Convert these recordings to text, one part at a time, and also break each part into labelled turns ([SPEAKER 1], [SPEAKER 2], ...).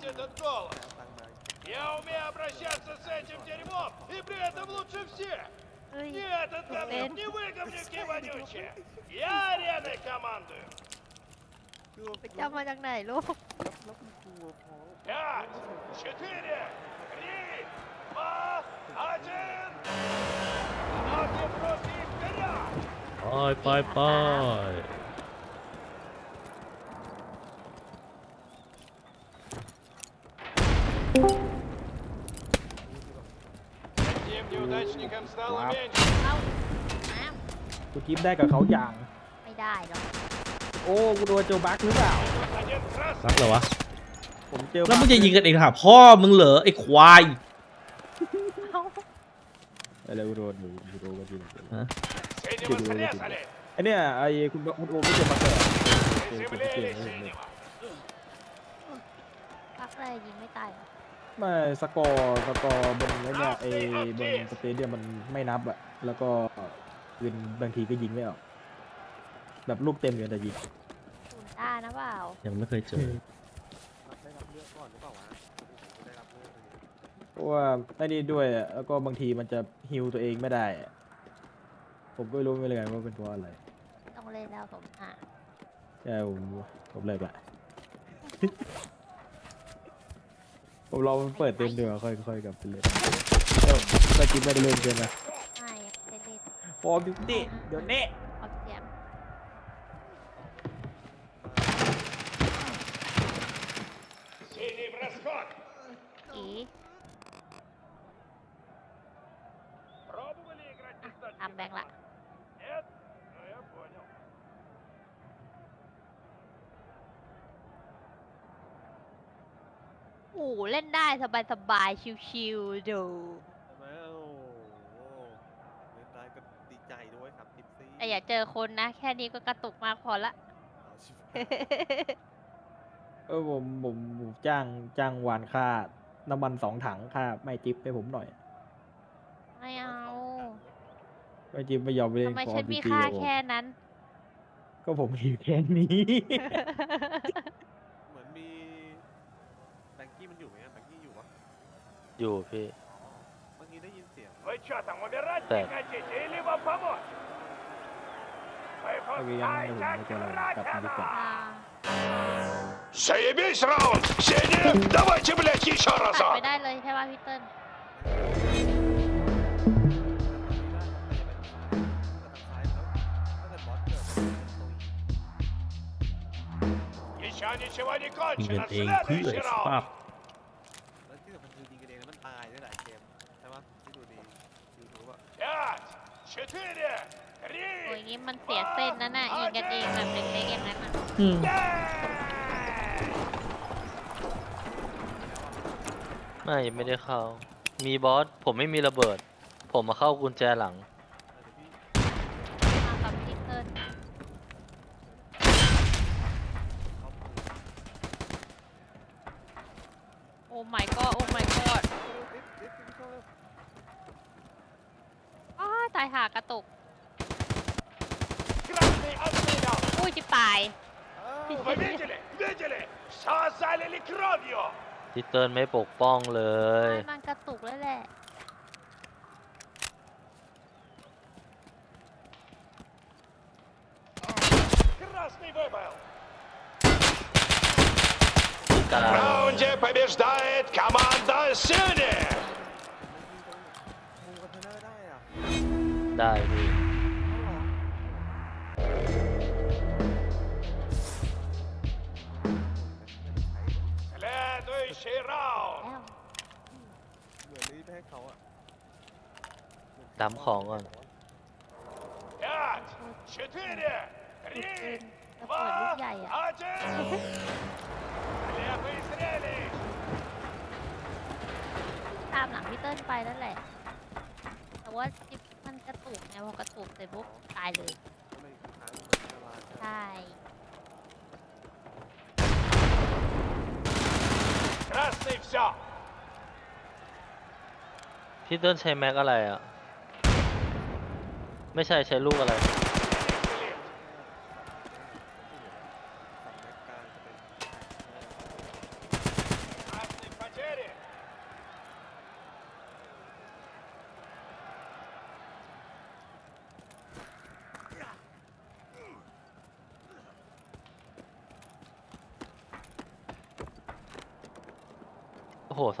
[SPEAKER 1] забудь этот голос.
[SPEAKER 2] ตังค์มา
[SPEAKER 1] Я умею обращаться с этим дерьмом, и при этом лучше всех.
[SPEAKER 3] เฮ้ย
[SPEAKER 1] Нет, это
[SPEAKER 3] Блин.
[SPEAKER 1] не вы говнюки вонючие. Я ареной командую.
[SPEAKER 2] คือว่า
[SPEAKER 3] ไปจำมาจากไหนลูก
[SPEAKER 2] แล้วคุณครูพอ
[SPEAKER 1] Пять, четыре, три, два, один. Ноги в руки вперед!
[SPEAKER 4] ไปไปไป
[SPEAKER 1] Одним неудачником стало
[SPEAKER 2] Вау.
[SPEAKER 1] меньше.
[SPEAKER 3] เอ้าน้
[SPEAKER 5] กูกิฟได้กับเขาอย่าง ำ
[SPEAKER 3] ไม่ได้หรอก
[SPEAKER 5] โอ้กูโดนโจบักหรือเปล่า
[SPEAKER 1] Один красный.
[SPEAKER 4] รักเหรอวะ
[SPEAKER 5] ผมเจอ
[SPEAKER 4] แล้วมึงจะยิงกันเองหาพ่อมึงเหรอไอ้ควาย
[SPEAKER 3] เอ้า
[SPEAKER 5] อะไรกูโดนอยู่กูโดนก็จริง
[SPEAKER 1] Синего срезали.
[SPEAKER 5] ไอเนี่ยไอคุณคุณโอไม่เจอบักเหรอ
[SPEAKER 1] Приземлили синего.
[SPEAKER 3] พักอะไรยิงไม่ตายเหรอ
[SPEAKER 5] ไม่สกอร์สกอร์บนไอเนี่ยไอบนสเตเดียมมันไม่นับอะแล้วก็ปืนบางทีก็ยิงไม่ออก แบบลูกเต็มอยู่แต่ยิง
[SPEAKER 3] ศูนย์ต้านะเปล่า
[SPEAKER 4] ยังไม่เคยเจอ
[SPEAKER 2] ได้รับเลือกก่อนหรือเปล่าวะผมได้รับเลือกเลย
[SPEAKER 5] เพราะว่าไอ้นี่ด้วยอะแล้วก็บางทีมันจะฮิวตัวเองไม่ได้อะผมก็ไม่รู้ไม่เลยว่าเป็นเพราะอะไร
[SPEAKER 3] ต้องเล่นแล้วผมอะ
[SPEAKER 5] ใช่ผมผมเลิกละ ผมลองเปิดเต็มดีกว่าค่อยค่อยกลับไปเล่นเอ้าตะกี้ไม่ได้เล่นเกินนะ
[SPEAKER 3] ไม่เล่นเล่น
[SPEAKER 5] ฟอร์บิวตี้เดี๋ยวนี้
[SPEAKER 3] ออกเสียง
[SPEAKER 1] Синий в расход.
[SPEAKER 3] อี
[SPEAKER 1] Пробовали играть
[SPEAKER 3] อ่ะ
[SPEAKER 1] достаточно?
[SPEAKER 3] ทำแบงค์ละ หเล่นได้สบายสบายๆชิวๆดู
[SPEAKER 2] ใช่ไหมโอ้โหเล่นได้ก็ดีใจด้วยครับทิปซี่
[SPEAKER 3] แต่อย่าเจอคนนะ แค่นี้ก็กระตุกมากพอละ
[SPEAKER 2] เอาชิบ
[SPEAKER 5] เออผมผมผมจ้างจ้างวานค่าน้ำมันสองถังค่าไม่จิบให้ผมหน่อย
[SPEAKER 3] ไม่เอา
[SPEAKER 5] ไม่จิบไม่ยอมไปเล่
[SPEAKER 3] ทำ
[SPEAKER 5] น
[SPEAKER 3] ไม
[SPEAKER 5] คอ
[SPEAKER 3] ฉั
[SPEAKER 5] ร์
[SPEAKER 3] น
[SPEAKER 5] บี
[SPEAKER 3] มี
[SPEAKER 5] จี
[SPEAKER 3] ค่าแค่นั้น
[SPEAKER 5] ก็ผมหิวแค่นี้
[SPEAKER 2] เหมือนมีแบง กี้มันอยู่ไหมอะแบงกี้อยู่ปะ
[SPEAKER 4] อยู่พี่
[SPEAKER 2] เมื่อกี้ได้ยินเสียง
[SPEAKER 1] Вы что там, умирать
[SPEAKER 4] Так.
[SPEAKER 1] не хотите или вам помочь? Вы
[SPEAKER 5] โอเคยังไม่ผม
[SPEAKER 1] пускайте
[SPEAKER 5] ไม่จะกลับมาดีกว่า
[SPEAKER 3] อ่า
[SPEAKER 1] Заебись раунд! Синий, давайте, блядь, еще
[SPEAKER 3] ตัด
[SPEAKER 1] разок!
[SPEAKER 3] ไปได้เลยใช่ป่ะพี่เติ้ล
[SPEAKER 1] Еще ничего не
[SPEAKER 4] ยิง
[SPEAKER 1] кончено!
[SPEAKER 4] กันเองเพื่อ
[SPEAKER 1] Следующий
[SPEAKER 4] สภาพ
[SPEAKER 3] โอ้ยงี้มันเสียเส้นนั่นน่ะเองกันเองแบบเล็กๆอย่างนั้นอะ
[SPEAKER 4] อืม
[SPEAKER 6] ไม่ยังไม่ได้เข้า มีบอส ผมไม่มีระเบิด ผมมาเข้ากุญแจหลัง
[SPEAKER 3] ตายหากระตุก
[SPEAKER 1] Красный отстрелял!
[SPEAKER 3] อุ้ยจิบตาย
[SPEAKER 1] Вы видели? Видели? Все залили кровью!
[SPEAKER 6] ทิเติร์นไม่ปกป้องเลย
[SPEAKER 3] มันกระตุกแล้วแหละ
[SPEAKER 1] Красный выбыл!
[SPEAKER 6] กา
[SPEAKER 1] В раунде побеждает команда Синий!
[SPEAKER 2] ได้
[SPEAKER 6] พี่
[SPEAKER 1] Следующий раунд!
[SPEAKER 3] แล้ว
[SPEAKER 2] เหมือนรีบให้เขาอะ
[SPEAKER 6] ดำของก่อน
[SPEAKER 1] Пять, четыре,
[SPEAKER 3] จุด
[SPEAKER 1] три,
[SPEAKER 3] ปืนระเบิดลูก
[SPEAKER 1] два,
[SPEAKER 3] ใหญ่อะ
[SPEAKER 1] один! Левый зрелищ!
[SPEAKER 3] ตามหลังพี่เติ้ลไปนั่นแหละ แต่ว่าจิบ ถูกไงพอกระถูกเสร็จปุ๊บตายเลย
[SPEAKER 2] ใช่
[SPEAKER 6] พี่เติ้ลใช้แม็กอะไรอะ ไม่ใช่ใช้ลูกอะไร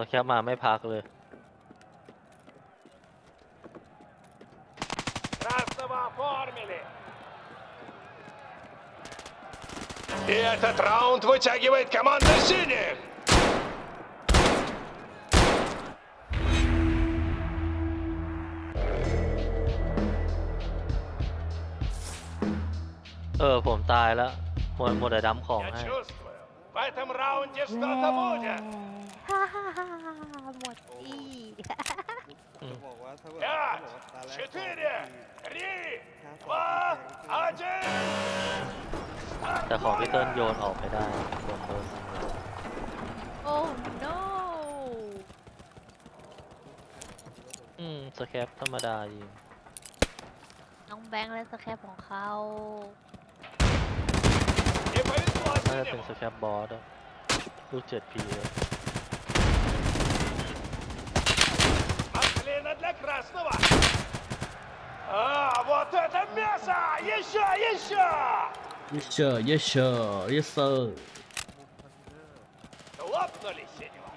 [SPEAKER 6] โอ้โหสแคปมาไม่พักเลย
[SPEAKER 1] Красного оформили. И этот раунд вытягивает команда синих.
[SPEAKER 6] เออ ผมตายแล้วหมดหมดแต่ดำของ
[SPEAKER 1] Я
[SPEAKER 6] ให้
[SPEAKER 1] чувствую, в этом раунде что-то будет.
[SPEAKER 3] ฮ่าฮ่าฮ่าหมดที่
[SPEAKER 2] จะบอกว่าถ้าแบบ
[SPEAKER 1] Пять,
[SPEAKER 2] ถ้าบอกว่าตาแรก
[SPEAKER 1] четыре, три,
[SPEAKER 2] ถ้า
[SPEAKER 1] два,
[SPEAKER 2] สอง
[SPEAKER 1] один.
[SPEAKER 6] แต่ของพี่เติ้ลโยนออกไม่ได้ผมโดนยิงเลย
[SPEAKER 3] โอ้ no
[SPEAKER 6] อืมสแคปธรรมดายิง
[SPEAKER 3] น้องแบงค์และสแคปของเขา
[SPEAKER 1] Не повезло
[SPEAKER 6] น่าจะเป็น
[SPEAKER 1] синему.
[SPEAKER 6] สแคปบอสอะลูกเจ็ดพีเลย
[SPEAKER 1] красного. А, вот это мясо! Еще, еще!
[SPEAKER 4] เยเชอร์เยเชอร์เยเซอร์
[SPEAKER 1] Лопнули синего.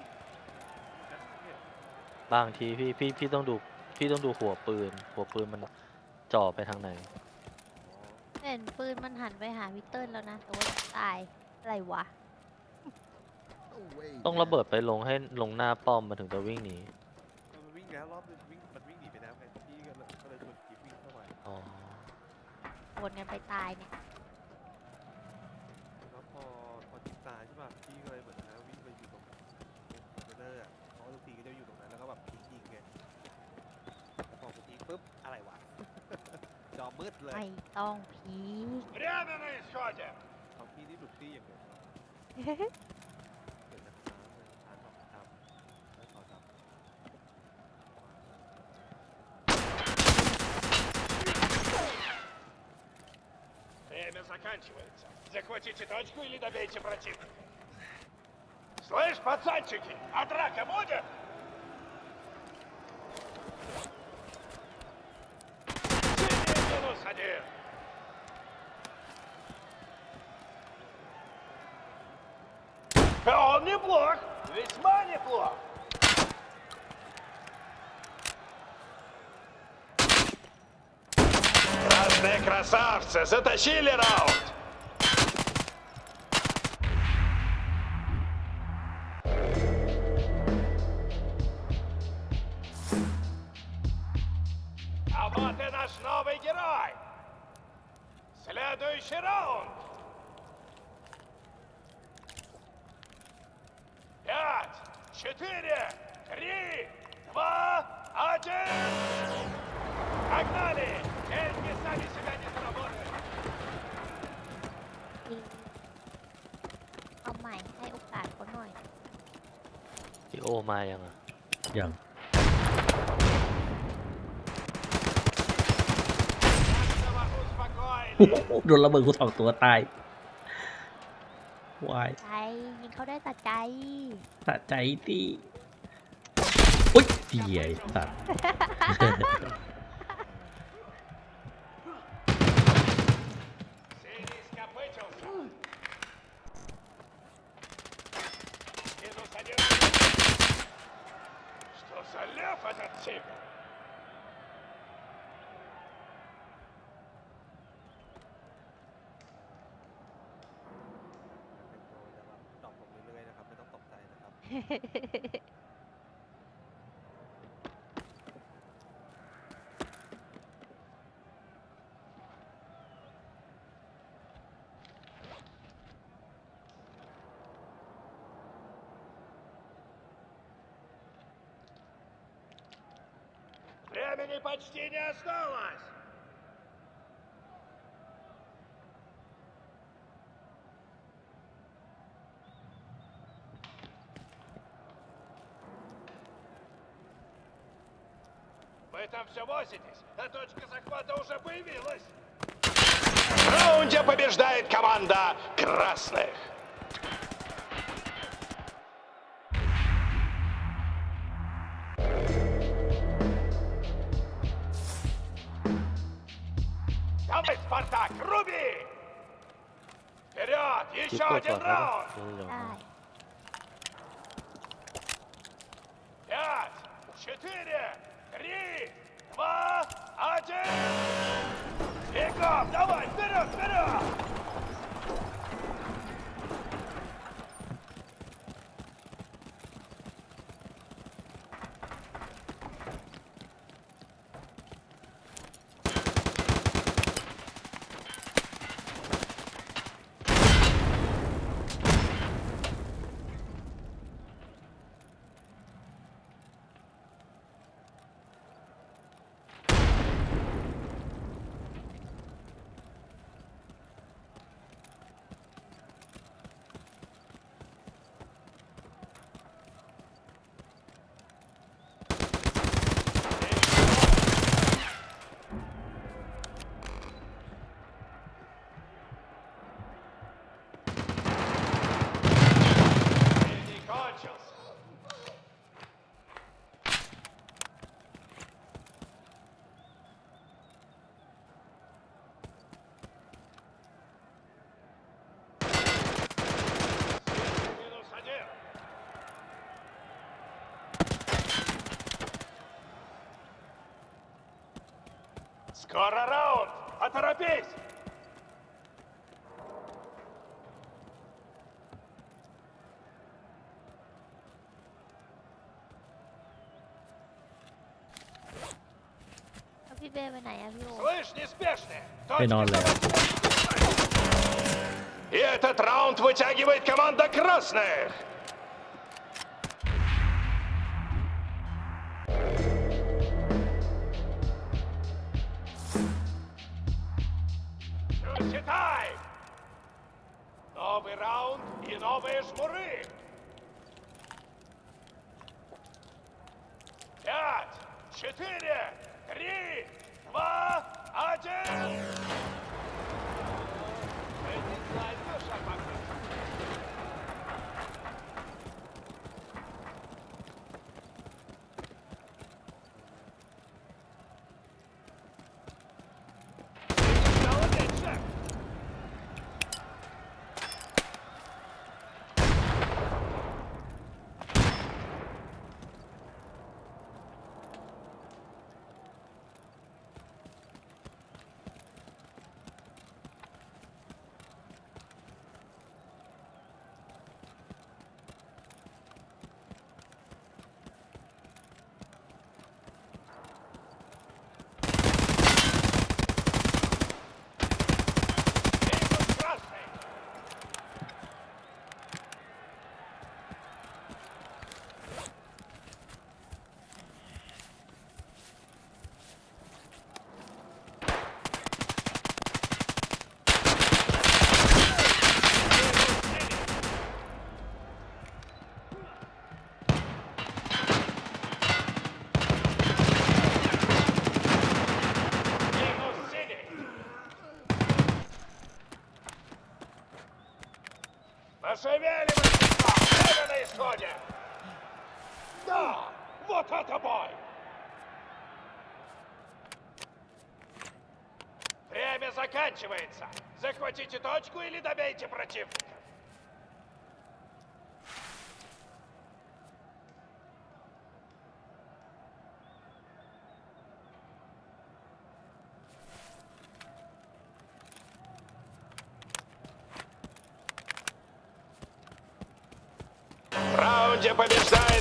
[SPEAKER 6] บางทีพี่พี่พี่ต้องดูพี่ต้องดูหัวปืน หัวปืนมันจ่อไปทางไหน
[SPEAKER 3] เห็นปืนมันหันไปหาวิเติ้ลแล้วนะแต่ว่าตาย อะไรวะ
[SPEAKER 6] ต้องระเบิดไปลงให้ลงหน้าป้อมมาถึงจะวิ่งหนี
[SPEAKER 2] มันวิ่งแล้วรอบนึงวิ่ง วนกัน
[SPEAKER 3] ไปตายเนี่ย
[SPEAKER 2] แล้วพอพอจิ๊บตายใช่ป่ะพี่ก็เลยเหมือนนะวิ่งไปอยู่ตรงคอนเทนเนอร์อ่ะเพราะทุกทีก็จะอยู่ตรงนั้นแล้วก็แบบทิ้งยิงไงพอไปทิ้งปุ๊บอะไรวะ จอมืดเลย
[SPEAKER 3] ไม่ต้องพีค
[SPEAKER 1] Время на исходе.
[SPEAKER 2] เอาพี่นี่หลุดที่อย่างเดียว
[SPEAKER 1] заканчивается. Захватите точку или добейте противника. Слышь, пацанчики, а драка будет? А Он неплох, весьма неплох. Красные красавцы затащили раунд. три, два, один. Погнали! Деньги сами себя не заработают.
[SPEAKER 3] เอาใหม่ให้โอกาสเขาหน่อย
[SPEAKER 6] พี่โอมายังอ่ะ
[SPEAKER 4] อย่าง
[SPEAKER 1] Каждого
[SPEAKER 4] โอ้
[SPEAKER 1] успокоили.
[SPEAKER 4] โหโดนระเบิดกูสองตัวตาย วาย
[SPEAKER 3] ใจยิงเขาได้ตัดใจ
[SPEAKER 4] สะใจ ตีอุ้ยเดียไอ้สัตว์
[SPEAKER 1] Синий скопытился. Минус один. Что за лев этот тигр?
[SPEAKER 2] Cái đồ là đọc một người lườiนะครับไม่ต้องตกใจนะครับ
[SPEAKER 1] Времени почти не осталось. Вы там все возитесь, а точка захвата уже появилась. В раунде побеждает команда красных. Спартак, руби! Вперед! Еще
[SPEAKER 6] Тихо,
[SPEAKER 1] один
[SPEAKER 6] пора.
[SPEAKER 1] раунд!
[SPEAKER 3] Пять,
[SPEAKER 1] четыре, три, два, один! Бегом! Давай, вперед, вперед! Скоро раунд! Оторопись! Слышь, неспешные!
[SPEAKER 4] Точки
[SPEAKER 1] И этот раунд вытягивает команда красных! Пошевеливайся! Время на исходе! Да! Вот это бой! Время заканчивается! Захватите точку или добейте противника! Bom dia, palestrantes!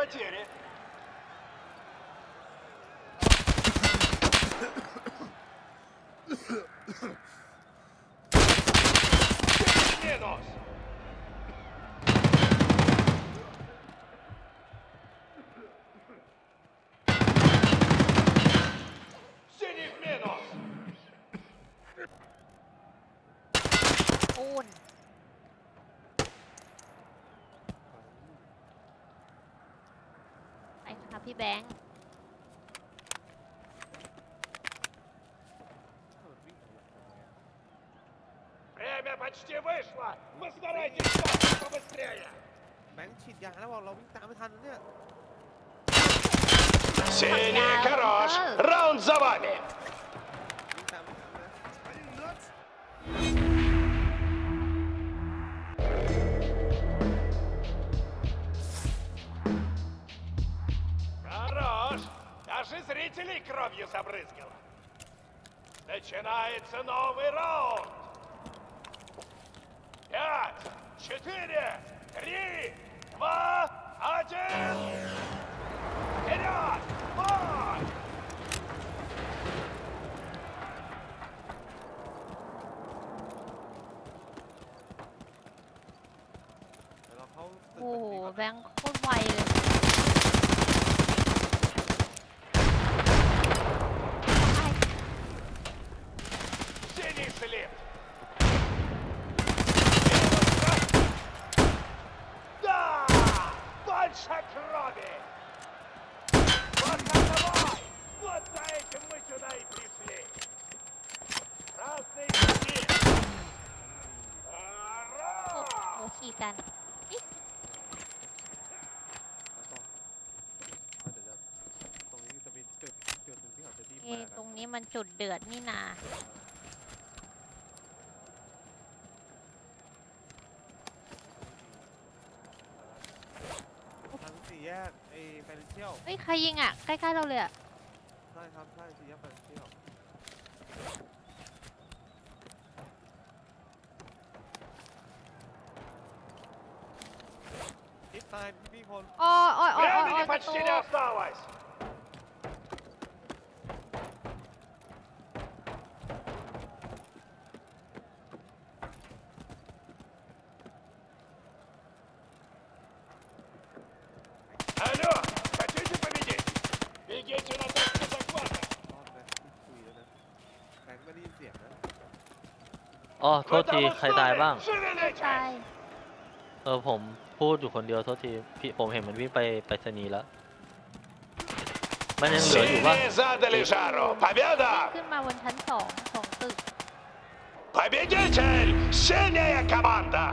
[SPEAKER 1] потери. Минус. Время почти вышло. Постарайтесь побыстрее.
[SPEAKER 2] แบงค์ฉีดยาแล้วบอกเราวิ่งตามไม่ทันนะเนี่ย
[SPEAKER 1] Синий хорош. Раунд за вами. Даже зрителей кровью забрызгало. Начинается новый раунд. Пять, четыре, три, два, один. Вперед!
[SPEAKER 2] ขี่กัน
[SPEAKER 3] แล้
[SPEAKER 2] วต่อเอาเดี๋ยวจะตรงนี้จะเป็นจุดจุดหนึ่งที่เขาจะดิ้น
[SPEAKER 3] เอ้
[SPEAKER 2] มา
[SPEAKER 3] ตรงนี้มันจุดเดือดนี่นา
[SPEAKER 2] ทางสี่แยกไอ้แฟนเที่ยว
[SPEAKER 3] เฮ้ย ใครยิงอะ ใกล้ๆเราเลยอะ
[SPEAKER 2] ใช่ครับใช่สี่แยกแฟนเที่ยวทิศตาย พี่พ
[SPEAKER 3] ลอ๋ออ๋ออ๋อ
[SPEAKER 1] อ๋
[SPEAKER 3] อ Grounded ศั and ต
[SPEAKER 1] รู punched in our flowers.
[SPEAKER 2] รอดแล้วคุยแล้วนะแบงค์ไม่ได้ยินเสียงนะ
[SPEAKER 6] อ๋อโทษที ใครตายบ้าง
[SPEAKER 3] ตาย
[SPEAKER 6] เออผม พูดอยู่คนเดียวโทษทีพี่ผมเห็นมันวิ่งไปไปสนีย์แล้ว มันยังเหลืออยู่ป่ะ
[SPEAKER 1] Синие задали жару! Победа!
[SPEAKER 3] ขึ้นมาบนชั้นสองของตึก
[SPEAKER 1] Победитель! Синяя команда!